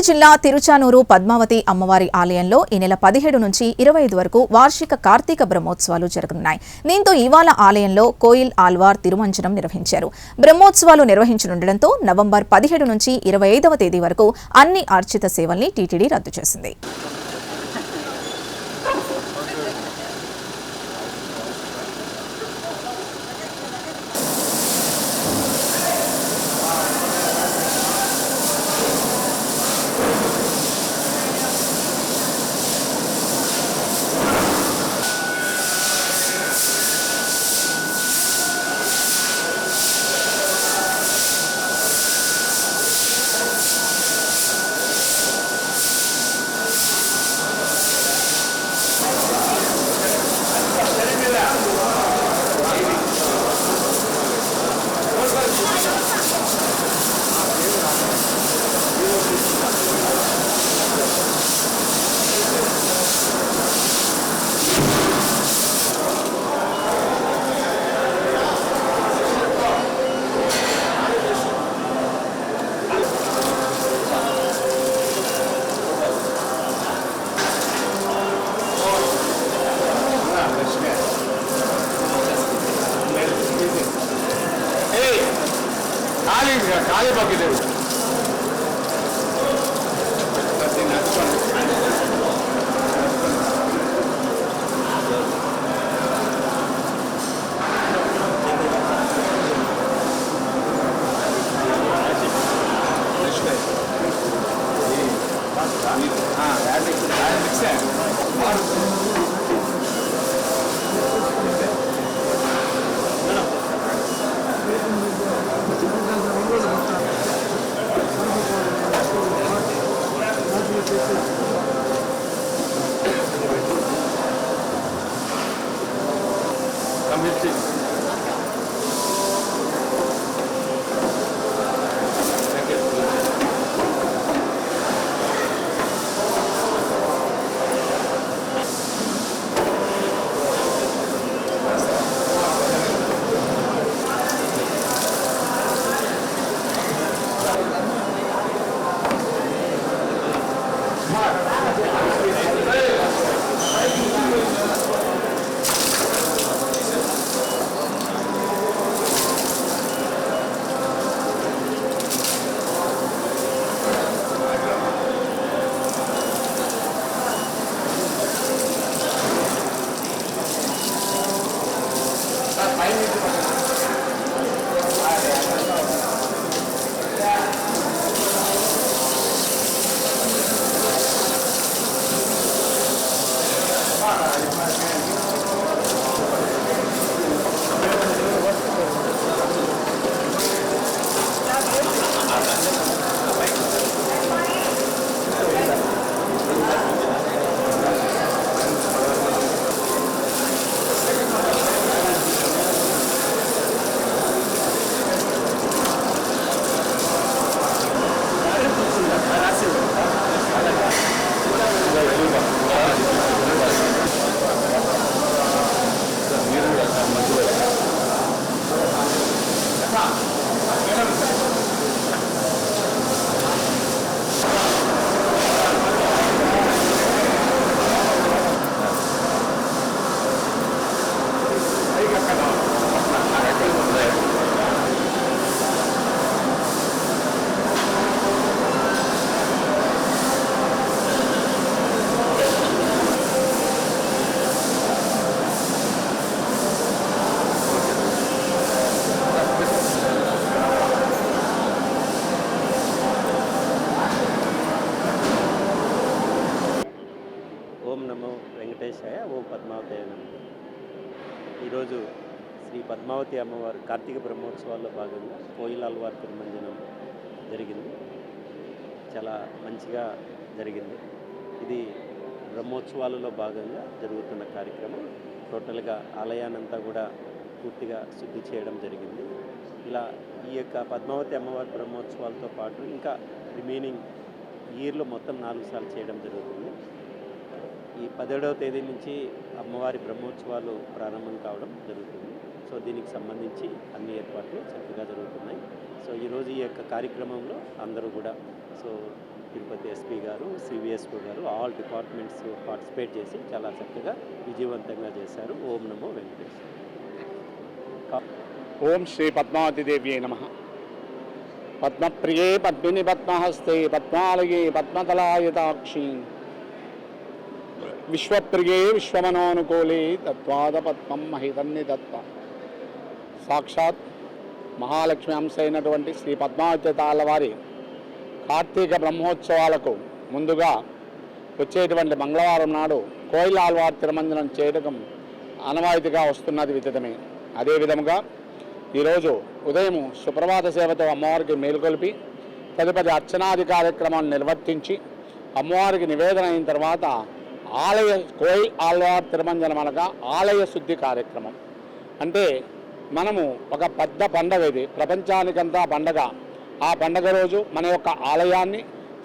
తిరుపతి జిల్లా తిరుచానూరు పద్మావతి అమ్మవారి ఆలయంలో ఈ నెల పదిహేడు నుంచి ఇరవై ఐదు వరకు వార్షిక కార్తీక బ్రహ్మోత్సవాలు జరగనున్నాయి. దీంతో ఇవాళ ఆలయంలో కోయిల్ ఆల్వార్ తిరుమంజనం నిర్వహించారు. బ్రహ్మోత్సవాలు నిర్వహించనుండటంతో నవంబర్ పదిహేడు నుంచి ఇరవై ఐదవ తేదీ వరకు అన్ని ఆర్చిత సేవల్ని టీటీడీ రద్దు చేసింది. calle para que te Padmavati అమ్మవారు కార్తీక బ్రహ్మోత్సవాల్లో భాగంగా కోయిల అల్వార్ తిరుమంజనం జరిగింది. చాలా మంచిగా జరిగింది. ఇది బ్రహ్మోత్సవాలలో భాగంగా జరుగుతున్న కార్యక్రమం. టోటల్గా ఆలయానంతా కూడా పూర్తిగా శుద్ధి చేయడం జరిగింది. ఇలా ఈ యొక్క పద్మావతి అమ్మవారి బ్రహ్మోత్సవాలతో పాటు ఇంకా రిమైనింగ్ ఇయర్లో మొత్తం నాలుగు సార్లు చేయడం జరుగుతుంది. ఈ పదిహేడవ తేదీ నుంచి అమ్మవారి బ్రహ్మోత్సవాలు ప్రారంభం కావడం జరుగుతుంది. సో దీనికి సంబంధించి అన్ని ఏర్పాట్లు చక్కగా జరుగుతున్నాయి. సో ఈరోజు ఈ యొక్క కార్యక్రమంలో అందరూ కూడా సో తిరుపతి ఎస్పీ గారు సివిఎస్ఓ గారు ఆల్ డిపార్ట్మెంట్స్ పార్టిసిపేట్ చేసి చాలా చక్కగా విజయవంతంగా చేశారు. ఓం నమో వెంకటేశ్వర. ఓం శ్రీ పద్మావతిదేవి నమ. పద్మప్రియే పద్మిని పద్మహస్తే పద్మాలయే పద్మతలాయతాక్షి. విశ్వప్రియే విశ్వమనోనుకూలే తత్వాద పద్మం మహితన్ని తత్వం సాక్షాత్ మహాలక్ష్మి అంశ అయినటువంటి శ్రీ పద్మావతి తాళ్ళవారి కార్తీక బ్రహ్మోత్సవాలకు ముందుగా వచ్చేటువంటి మంగళవారం నాడు కోయిల ఆల్వార్ తిరుమంజనం చేయడం అనవాయితీగా వస్తున్నది విదితమే. అదేవిధముగా ఈరోజు ఉదయం సుప్రభాత సేవతో అమ్మవారికి మేలుకొల్పి తదుపరి అర్చనాది కార్యక్రమాలు నిర్వర్తించి అమ్మవారికి నివేదన అయిన తర్వాత ఆలయ కోయిల్ ఆల్వార్ తిరుమంజనం అనగా ఆలయ శుద్ధి కార్యక్రమం. అంటే మనము ఒక పెద్ద పండగ ఇది. ప్రపంచానికంతా పండగ. ఆ పండగ రోజు మన యొక్క ఆలయాన్ని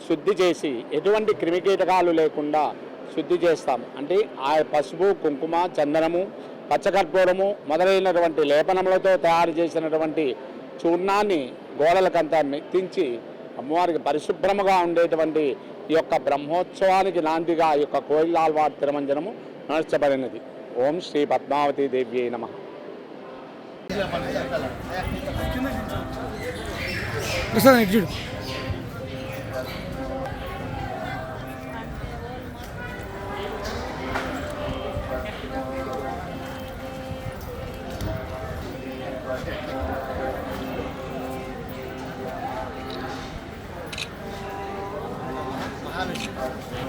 శుద్ధి చేసి ఎటువంటి క్రిమికీటకాలు లేకుండా శుద్ధి చేస్తాం. అంటే ఆ పసుపు కుంకుమ చందనము పచ్చకర్పూరము మొదలైనటువంటి లేపనములతో తయారు చేసినటువంటి చూర్ణాన్ని గోడలకంతా మెత్తించి అమ్మవారికి పరిశుభ్రముగా ఉండేటువంటి ఈ యొక్క బ్రహ్మోత్సవానికి నాందిగా ఈ యొక్క కోయిలాల్వార్ తిరుమంజనము నడచబడినది. ఓం శ్రీ పద్మావతి దేవ్యై నమః. ప్రసాద్ ఇటు చూడు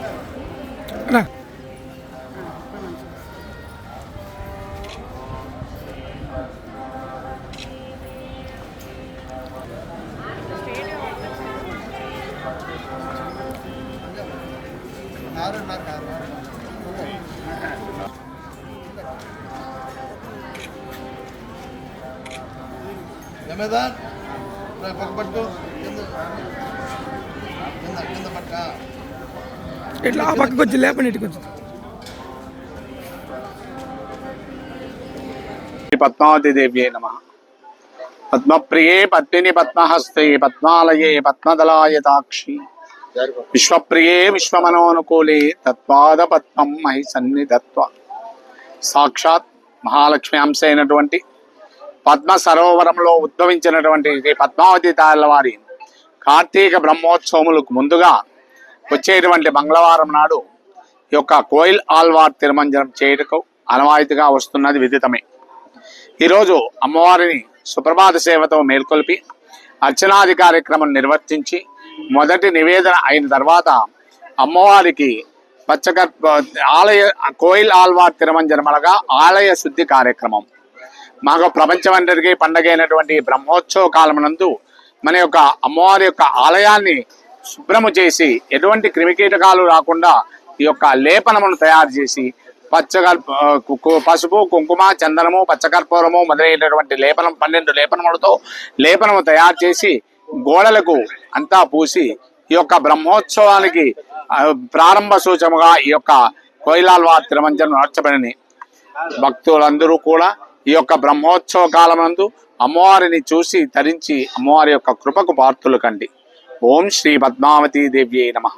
రా జమేదార్ రేపు పక్క పట్టు. కింద. కింద పక్క ఇట్లా ఆ పక్కకు వచ్చి లేపండి ఇటు కొంచెం నమ. పద్మప్రియే పద్మిని పద్మహస్తే పద్మాలయే విశ్వప్రియే విశ్వమనోనుకూలే తత్వాద పద్మం మహి సన్నిధత్వ. సాక్షాత్ మహాలక్ష్మి అంశ అయినటువంటి పద్మ సరోవరంలో ఉద్భవించినటువంటి శ్రీ పద్మావతి తాళ్ళ వారి కార్తీక బ్రహ్మోత్సవములకు ముందుగా వచ్చేటువంటి మంగళవారం నాడు ఈ యొక్క కోయిల్ ఆల్వార్ తిరుమంజనం చేయుటకు అనవాయితీగా వస్తున్నది విదితమే. ఈరోజు అమ్మవారిని సుప్రభాత సేవతో మేల్కొల్పి అర్చనాది కార్యక్రమం నిర్వర్తించి మొదటి నివేదన అయిన తర్వాత అమ్మవారికి పచ్చక ఆలయ కోయిల్ ఆల్వార్ తిరుమంజనమలగా ఆలయ శుద్ధి కార్యక్రమం. మాకు ప్రపంచమందరికీ పండగ అయినటువంటి బ్రహ్మోత్సవ కాలమునందు మన యొక్క అమ్మవారి యొక్క ఆలయాన్ని శుభ్రము చేసి ఎటువంటి క్రిమికీటకాలు రాకుండా ఈ యొక్క లేపనమును తయారు చేసి పచ్చగర్ కు- పసుపు కుంకుమ చందనము పచ్చకర్పూరము మొదలైనటువంటి లేపనం పన్నెండు లేపనములతో లేపనము తయారు చేసి గోడలకు అంతా పూసి ఈ యొక్క బ్రహ్మోత్సవానికి ప్రారంభ సూచముగా ఈ యొక్క కోయిలాల్వా తిరుమంజనం నడచబడిని భక్తులందరూ కూడా ఈ యొక్క బ్రహ్మోత్సవ కాలమందు అమ్మవారిని చూసి తరించి అమ్మవారి యొక్క కృపకు పాత్రులు కండి. ఓం శ్రీ పద్మావతి దేవ్యై నమః.